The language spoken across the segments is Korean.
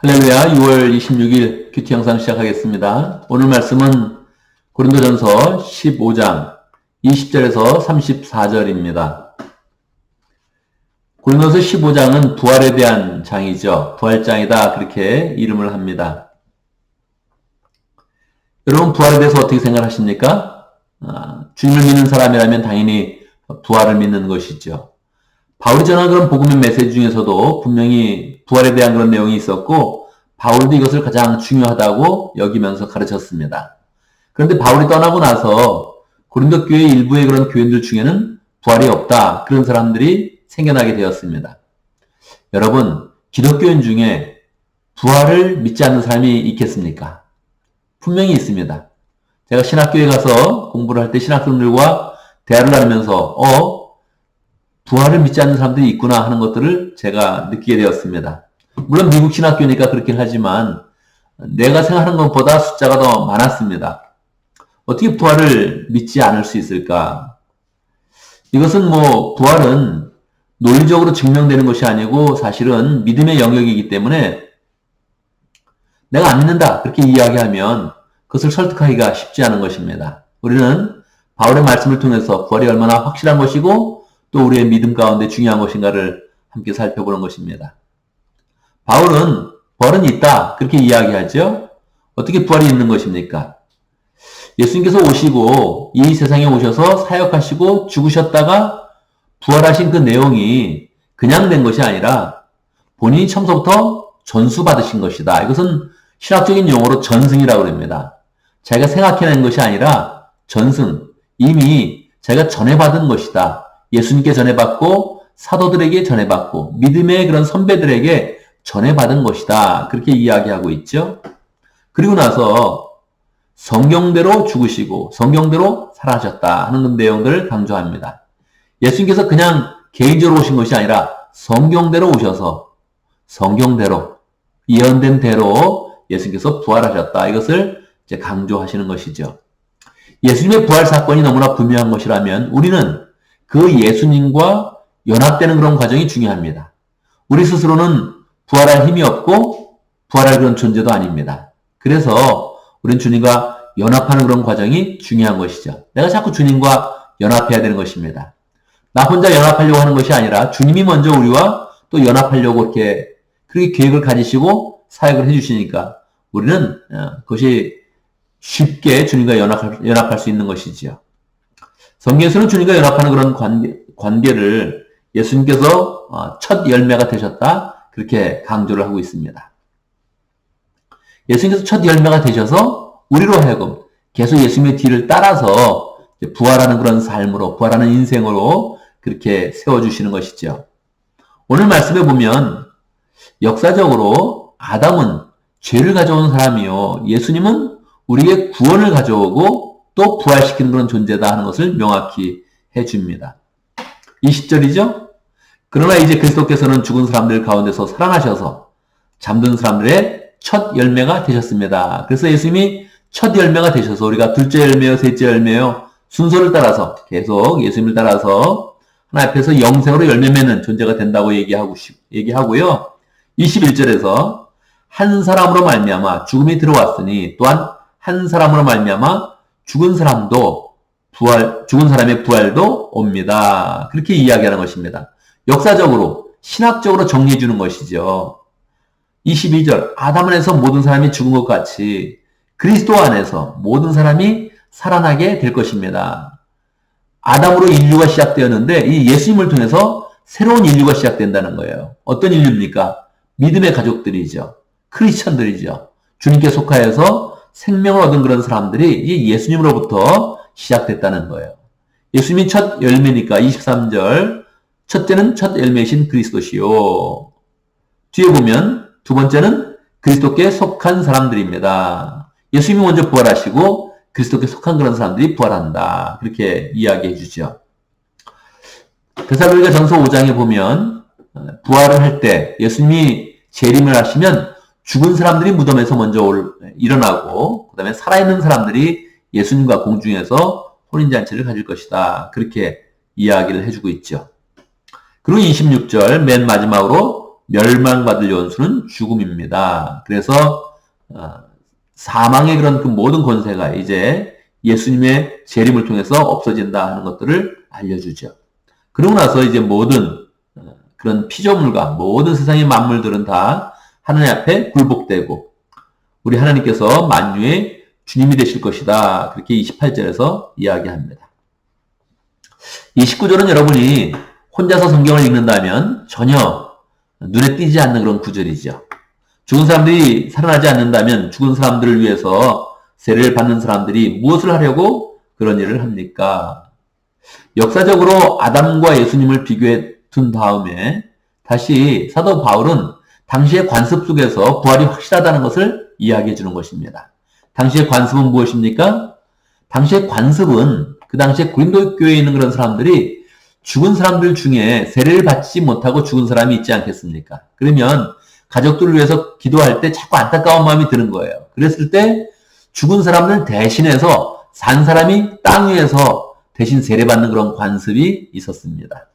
할렐루야 6월 26일 큐티 영상 시작하겠습니다. 오늘 말씀은 고린도전서 15장 20절에서 34절입니다. 고린도서 15장은 부활에 대한 장이죠. 부활장이다 그렇게 이름을 합니다. 여러분 부활에 대해서 어떻게 생각하십니까? 아, 주님을 믿는 사람이라면 당연히 부활을 믿는 것이죠. 바울이 전한 그런 복음의 메시지 중에서도 분명히 부활에 대한 그런 내용이 있었고 바울도 이것을 가장 중요하다고 여기면서 가르쳤습니다. 그런데 바울이 떠나고 나서 고린도 교회 일부의 그런 교인들 중에는 부활이 없다 그런 사람들이 생겨나게 되었습니다. 여러분 기독교인 중에 부활을 믿지 않는 사람이 있겠습니까? 분명히 있습니다. 제가 신학교에 가서 공부를 할 때 신학생들과 대화를 나누면서 어 부활을 믿지 않는 사람들이 있구나 하는 것들을 제가 느끼게 되었습니다. 물론 미국 신학교니까 그렇긴 하지만 내가 생각하는 것보다 숫자가 더 많았습니다. 어떻게 부활을 믿지 않을 수 있을까? 이것은 뭐 부활은 논리적으로 증명되는 것이 아니고 사실은 믿음의 영역이기 때문에 내가 안 믿는다 그렇게 이야기하면 그것을 설득하기가 쉽지 않은 것입니다. 우리는 바울의 말씀을 통해서 부활이 얼마나 확실한 것이고 또 우리의 믿음 가운데 중요한 것인가를 함께 살펴보는 것입니다. 바울은 부활은 있다. 그렇게 이야기하죠. 어떻게 부활이 있는 것입니까? 예수님께서 오시고 이 세상에 오셔서 사역하시고 죽으셨다가 부활하신 그 내용이 그냥 된 것이 아니라 본인이 처음부터 전수받으신 것이다. 이것은 신학적인 용어로 전승이라고 합니다. 자기가 생각해낸 것이 아니라 전승, 이미 자기가 전해 받은 것이다. 예수님께 전해받고 사도들에게 전해받고 믿음의 그런 선배들에게 전해받은 것이다. 그렇게 이야기하고 있죠. 그리고 나서 성경대로 죽으시고 성경대로 살아셨다 하는 그 내용들을 강조합니다. 예수님께서 그냥 개인적으로 오신 것이 아니라 성경대로 오셔서 성경대로 예언된 대로 예수님께서 부활하셨다. 이것을 이제 강조하시는 것이죠. 예수님의 부활 사건이 너무나 분명한 것이라면 우리는 그 예수님과 연합되는 그런 과정이 중요합니다. 우리 스스로는 부활할 힘이 없고 부활할 그런 존재도 아닙니다. 그래서 우리는 주님과 연합하는 그런 과정이 중요한 것이죠. 내가 자꾸 주님과 연합해야 되는 것입니다. 나 혼자 연합하려고 하는 것이 아니라 주님이 먼저 우리와 또 연합하려고 이렇게 그렇게 계획을 가지시고 사역을 해주시니까 우리는 어, 그것이 쉽게 주님과 연합할, 연합할 수 있는 것이지요. 성경에서는 주님과 연합하는 그런 관계, 관계를 예수님께서 어, 첫 열매가 되셨다. 그렇게 강조를 하고 있습니다. 예수님께서 첫 열매가 되셔서 우리로 하여금 계속 예수님의 뒤를 따라서 부활하는 그런 삶으로, 부활하는 인생으로 그렇게 세워주시는 것이죠. 오늘 말씀에 보면 역사적으로 아담은 죄를 가져온 사람이요. 예수님은 우리의 구원을 가져오고 또 부활시키는 그런 존재다 하는 것을 명확히 해줍니다. 20절이죠? 그러나 이제 그리스도께서는 죽은 사람들 가운데서 살아나셔서 잠든 사람들의 첫 열매가 되셨습니다. 그래서 예수님이 첫 열매가 되셔서 우리가 둘째 열매요, 셋째 열매요, 순서를 따라서 계속 예수님을 따라서 하나 앞에서 영생으로 열매 맺는 존재가 된다고 얘기하고 얘기하고요. 21절에서 한 사람으로 말미암아 죽음이 들어왔으니 또한 한 사람으로 말미암아 죽은 사람도 부활, 죽은 사람의 부활도 옵니다. 그렇게 이야기하는 것입니다. 역사적으로, 신학적으로 정리해 주는 것이죠. 22절, 아담 안에서 모든 사람이 죽은 것 같이 그리스도 안에서 모든 사람이 살아나게 될 것입니다. 아담으로 인류가 시작되었는데 이 예수님을 통해서 새로운 인류가 시작된다는 거예요. 어떤 인류입니까? 믿음의 가족들이죠. 크리스천들이죠. 주님께 속하여서 생명을 얻은 그런 사람들이 예수님으로부터 시작됐다는 거예요. 예수님이 첫 열매니까 23절 첫째는 첫 열매이신 그리스도시요. 뒤에 보면 두 번째는 그리스도께 속한 사람들입니다. 예수님이 먼저 부활하시고 그리스도께 속한 그런 사람들이 부활한다. 그렇게 이야기해 주죠. 데살로니가 전서 5장에 보면 부활을 할 때 예수님이 재림을 하시면 죽은 사람들이 무덤에서 먼저 올, 일어나고 그 다음에 살아있는 사람들이 예수님과 공중에서 혼인잔치를 가질 것이다. 그렇게 이야기를 해주고 있죠. 그리고 26절 맨 마지막으로 멸망받을 연수는 죽음입니다. 그래서 어, 사망의 그런 그 모든 권세가 이제 예수님의 재림을 통해서 없어진다 하는 것들을 알려주죠. 그러고 나서 이제 모든 어, 그런 피조물과 모든 세상의 만물들은 다 하나님 앞에 굴복되고 우리 하나님께서 만유의 주님이 되실 것이다. 그렇게 28절에서 이야기합니다. 29절은 여러분이 혼자서 성경을 읽는다면 전혀 눈에 띄지 않는 그런 구절이죠. 죽은 사람들이 살아나지 않는다면 죽은 사람들을 위해서 세례를 받는 사람들이 무엇을 하려고 그런 일을 합니까? 역사적으로 아담과 예수님을 비교해 둔 다음에 다시 사도 바울은 당시의 관습 속에서 부활이 확실하다는 것을 이야기해 주는 것입니다. 당시의 관습은 무엇입니까? 당시의 관습은 그 당시에 고린도 교회에 있는 그런 사람들이 죽은 사람들 중에 세례를 받지 못하고 죽은 사람이 있지 않겠습니까? 그러면 가족들을 위해서 기도할 때 자꾸 안타까운 마음이 드는 거예요. 그랬을 때 죽은 사람들 대신해서 산 사람이 땅 위에서 대신 세례받는 그런 관습이 있었습니다.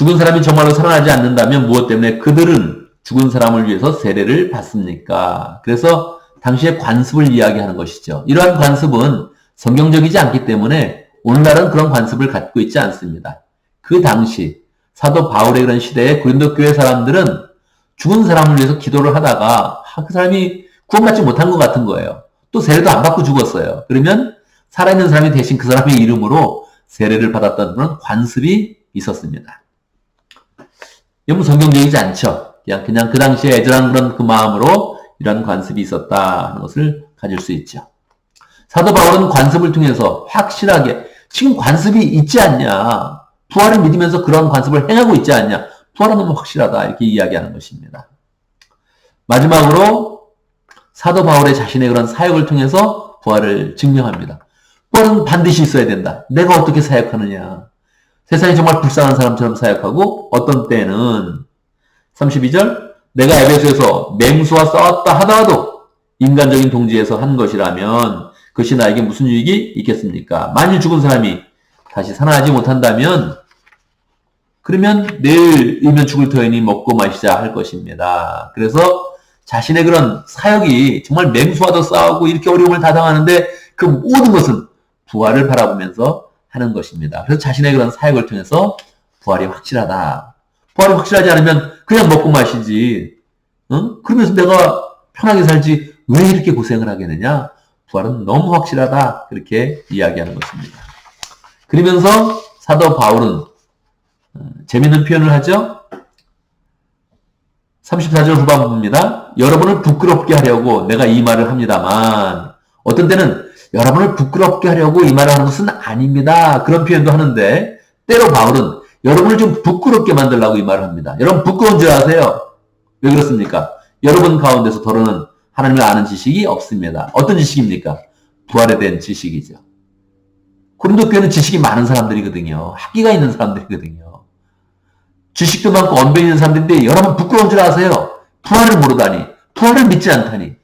죽은 사람이 정말로 살아나지 않는다면 무엇 때문에 그들은 죽은 사람을 위해서 세례를 받습니까? 그래서 당시의 관습을 이야기하는 것이죠. 이러한 관습은 성경적이지 않기 때문에 오늘날은 그런 관습을 갖고 있지 않습니다. 그 당시 사도 바울의 그런 시대에 고린도 교회 사람들은 죽은 사람을 위해서 기도를 하다가 그 사람이 구원받지 못한 것 같은 거예요. 또 세례도 안 받고 죽었어요. 그러면 살아있는 사람이 대신 그 사람의 이름으로 세례를 받았던 그런 관습이 있었습니다. 이건 성경적이지 않죠. 그냥, 그냥 그 당시에 애절한 그런 그 마음으로 이런 관습이 있었다 하는 것을 가질 수 있죠. 사도 바울은 관습을 통해서 확실하게 지금 관습이 있지 않냐. 부활을 믿으면서 그런 관습을 행하고 있지 않냐. 부활은 너무 확실하다. 이렇게 이야기하는 것입니다. 마지막으로 사도 바울의 자신의 그런 사역을 통해서 부활을 증명합니다. 부활은 반드시 있어야 된다. 내가 어떻게 사역하느냐. 세상이 정말 불쌍한 사람처럼 사역하고 어떤 때는 32절 내가 에베소에서 맹수와 싸웠다 하더라도 인간적인 동지에서 한 것이라면 그것이 나에게 무슨 유익이 있겠습니까? 만일 죽은 사람이 다시 살아나지 못한다면 그러면 내일 이면 죽을 터이니 먹고 마시자 할 것입니다. 그래서 자신의 그런 사역이 정말 맹수와도 싸우고 이렇게 어려움을 다 당하는데 그 모든 것은 부활을 바라보면서 하는 것입니다. 그래서 자신의 그런 사역을 통해서 부활이 확실하다. 부활이 확실하지 않으면 그냥 먹고 마시지. 응? 그러면서 내가 편하게 살지 왜 이렇게 고생을 하겠느냐? 부활은 너무 확실하다. 그렇게 이야기하는 것입니다. 그러면서 사도 바울은 어, 재밌는 표현을 하죠. 34절 후반부입니다. 여러분을 부끄럽게 하려고 내가 이 말을 합니다만 어떤 때는 여러분을 부끄럽게 하려고 이 말을 하는 것은 아닙니다. 그런 표현도 하는데 때로 바울은 여러분을 좀 부끄럽게 만들라고 이 말을 합니다. 여러분 부끄러운 줄 아세요? 왜 그렇습니까? 여러분 가운데서 더러는 하나님을 아는 지식이 없습니다. 어떤 지식입니까? 부활에 대한 지식이죠. 고린도 교회는 지식이 많은 사람들이거든요. 학기가 있는 사람들이거든요. 지식도 많고 언변 있는 사람들인데 여러분 부끄러운 줄 아세요? 부활을 모르다니, 부활을 믿지 않다니,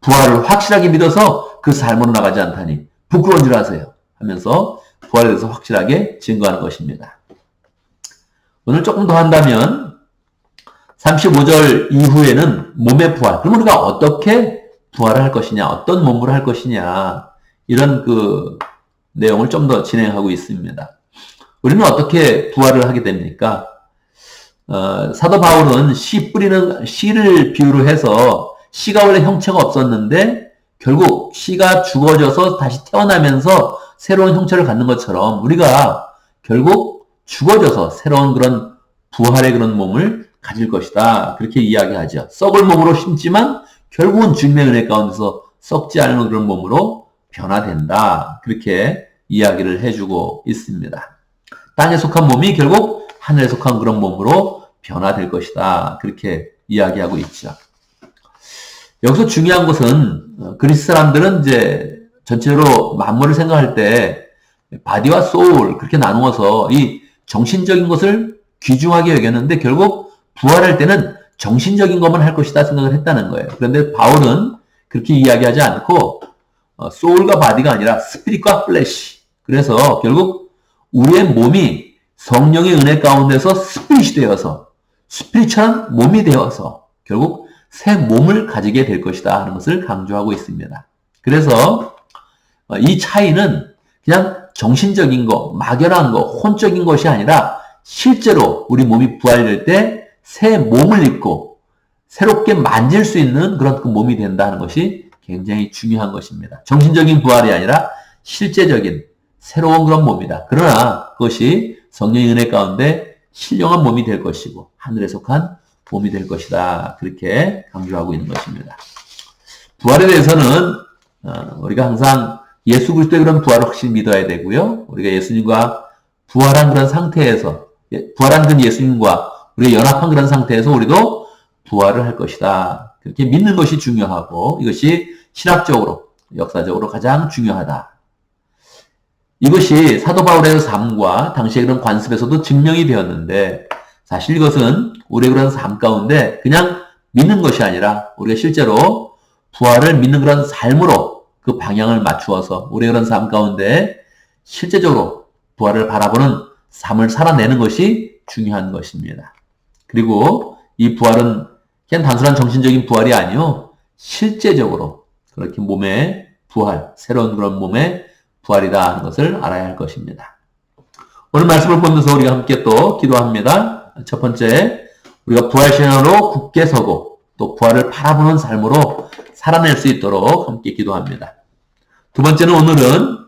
부활을 확실하게 믿어서 그 삶으로 나가지 않다니 부끄러운 줄 아세요. 하면서 부활에 대해서 확실하게 증거하는 것입니다. 오늘 조금 더 한다면 35절 이후에는 몸의 부활. 그럼 우리가 어떻게 부활을 할 것이냐, 어떤 몸으로 할 것이냐, 이런 그 내용을 좀 더 진행하고 있습니다. 우리는 어떻게 부활을 하게 됩니까? 어, 사도 바울은 씨 뿌리는, 씨를 비유로 해서 씨가 원래 형체가 없었는데 결국 씨가 죽어져서 다시 태어나면서 새로운 형체를 갖는 것처럼 우리가 결국 죽어져서 새로운 그런 부활의 그런 몸을 가질 것이다. 그렇게 이야기하죠. 썩을 몸으로 심지만 결국은 주님의 은혜 가운데서 썩지 않은 그런 몸으로 변화된다. 그렇게 이야기를 해주고 있습니다. 땅에 속한 몸이 결국 하늘에 속한 그런 몸으로 변화될 것이다. 그렇게 이야기하고 있죠. 여기서 중요한 것은 어, 그리스 사람들은 이제 전체로 만물을 생각할 때 바디와 소울 그렇게 나누어서 이 정신적인 것을 귀중하게 여겼는데 결국 부활할 때는 정신적인 것만 할 것이다 생각을 했다는 거예요. 그런데 바울은 그렇게 이야기하지 않고 어, 소울과 바디가 아니라 스피릿과 플래시. 그래서 결국 우리의 몸이 성령의 은혜 가운데서 스피릿이 되어서 스피리처한 몸이 되어서 결국 새 몸을 가지게 될 것이다 하는 것을 강조하고 있습니다. 그래서 어, 이 차이는 그냥 정신적인 거, 막연한 거, 혼적인 것이 아니라 실제로 우리 몸이 부활될 때 새 몸을 입고 새롭게 만질 수 있는 그런 그 몸이 된다는 것이 굉장히 중요한 것입니다. 정신적인 부활이 아니라 실제적인 새로운 그런 몸이다. 그러나 그것이 성령의 은혜 가운데 신령한 몸이 될 것이고 하늘에 속한 몸이 될 것이다. 그렇게 강조하고 있는 것입니다. 부활에 대해서는 어, 우리가 항상 예수 그리스도의 그런 부활을 확실히 믿어야 되고요. 우리가 예수님과 부활한 그런 상태에서 예, 부활한 그 예수님과 우리가 연합한 그런 상태에서 우리도 부활을 할 것이다. 그렇게 믿는 것이 중요하고 이것이 신학적으로 역사적으로 가장 중요하다. 이것이 사도 바울의 삶과 당시의 그런 관습에서도 증명이 되었는데 사실 이것은 우리의 그런 삶 가운데 그냥 믿는 것이 아니라 우리가 실제로 부활을 믿는 그런 삶으로 그 방향을 맞추어서 우리의 그런 삶 가운데 실제적으로 부활을 바라보는 삶을 살아내는 것이 중요한 것입니다. 그리고 이 부활은 그냥 단순한 정신적인 부활이 아니요 실제적으로 그렇게 몸의 부활, 새로운 그런 몸의 부활이다 하는 것을 알아야 할 것입니다. 오늘 말씀을 보면서 우리가 함께 또 기도합니다. 첫 번째, 우리가 부활 신앙으로 굳게 서고 또 부활을 바라보는 삶으로 살아낼 수 있도록 함께 기도합니다. 두 번째는 오늘은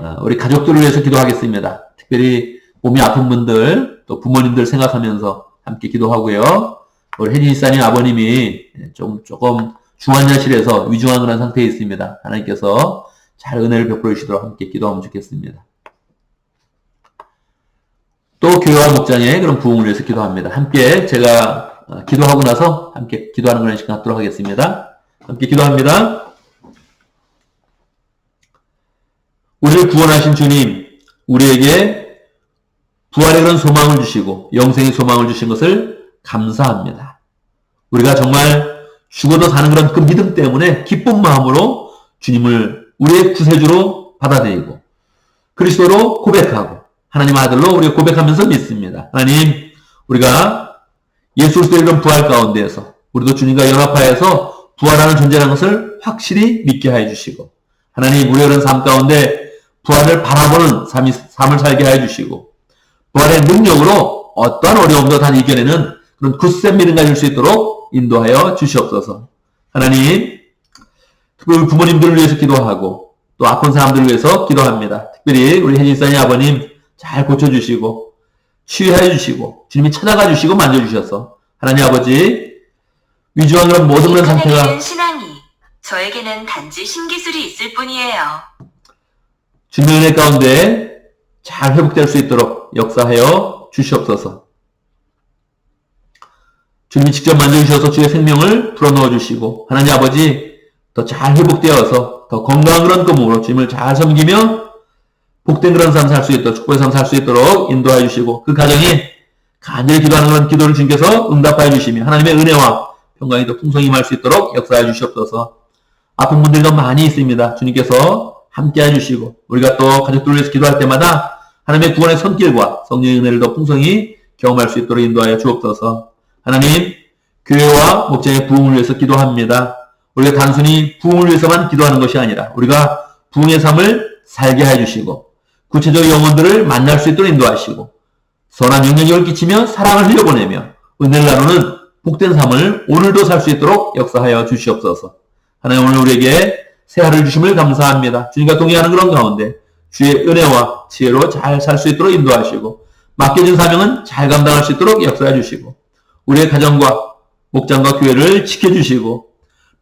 어, 우리 가족들을 위해서 기도하겠습니다. 특별히 몸이 아픈 분들, 또 부모님들 생각하면서 함께 기도하고요. 우리 혜진 이사님 아버님이 좀, 조금 중환자실에서 위중한 그런 상태에 있습니다. 하나님께서 잘 은혜를 베풀어 주시도록 함께 기도하면 좋겠습니다. 또 교회와 목장의 그런 부흥을 위해서 기도합니다. 함께 제가 어, 기도하고 나서 함께 기도하는 그런 시간 갖도록 하겠습니다. 함께 기도합니다. 우리를 구원하신 주님, 우리에게 부활의 그런 소망을 주시고 영생의 소망을 주신 것을 감사합니다. 우리가 정말 죽어도 사는 그런 그 믿음 때문에 기쁜 마음으로 주님을 우리의 구세주로 받아들이고 그리스도로 고백하고 하나님 아들로 우리가 고백하면서 믿습니다. 하나님 우리가 예수 그리스도의 이런 부활 가운데에서 우리도 주님과 연합하여서 부활하는 존재라는 것을 확실히 믿게 해 주시고 하나님 우리의 그런 삶 가운데 부활을 바라보는 삶이, 삶을 살게 해 주시고 부활의 능력으로 어떠한 어려움도 다 이겨내는 그런 굳센 믿음 가질 수 있도록 인도하여 주시옵소서. 하나님 특별히 부모님들을 위해서 기도하고 또 아픈 사람들을 위해서 기도합니다. 특별히 우리 혜진사님 아버님 잘 고쳐주시고 치유해 주시고 주님이 찾아가 주시고 만져주셔서 하나님 아버지 위주한 그런 모든 그런 상태가 신앙이 저에게는 단지 신기술이 있을 뿐이에요. 주님의 은혜 가운데 잘 회복될 수 있도록 역사하여 주시옵소서. 주님이 직접 만져주셔서 주의 생명을 불어넣어 주시고 하나님 아버지 더 잘 회복되어서 더 건강한 그런 꿈으로 주님을 잘 섬기며 복된 그런 삶 살 수 있도록 축복의 삶 살 수 있도록 인도해 주시고 그 가정이 간절히 기도하는 그런 기도를 주님께서 응답하여 주시며 하나님의 은혜와 평강이 더 풍성히 임할 수 있도록 역사해 주시옵소서 아픈 분들도 많이 있습니다. 주님께서 함께 해 주시고 우리가 또 가족들을 위해서 기도할 때마다 하나님의 구원의 손길과 성령의 은혜를 더 풍성히 경험할 수 있도록 인도하여 주옵소서 하나님 교회와 목장의 부흥을 위해서 기도합니다. 우리가 단순히 부흥을 위해서만 기도하는 것이 아니라 우리가 부흥의 삶을 살게 해주시고 구체적 영혼들을 만날 수 있도록 인도하시고 선한 영향력을 끼치며 사랑을 흘려보내며 은혜를 나누는 복된 삶을 오늘도 살 수 있도록 역사하여 주시옵소서. 하나님 오늘 우리에게 새하를 주심을 감사합니다. 주님과 동의하는 그런 가운데 주의 은혜와 지혜로 잘 살 수 있도록 인도하시고 맡겨진 사명은 잘 감당할 수 있도록 역사해 주시고 우리의 가정과 목장과 교회를 지켜주시고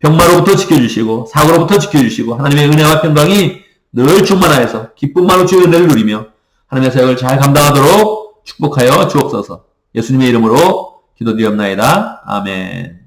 병마로부터 지켜주시고 사고로부터 지켜주시고 하나님의 은혜와 평강이 늘 충만하여서 기쁨만으로 주의 은혜를 누리며 하나님의 사역을 잘 감당하도록 축복하여 주옵소서. 예수님의 이름으로 기도드리옵나이다. 아멘.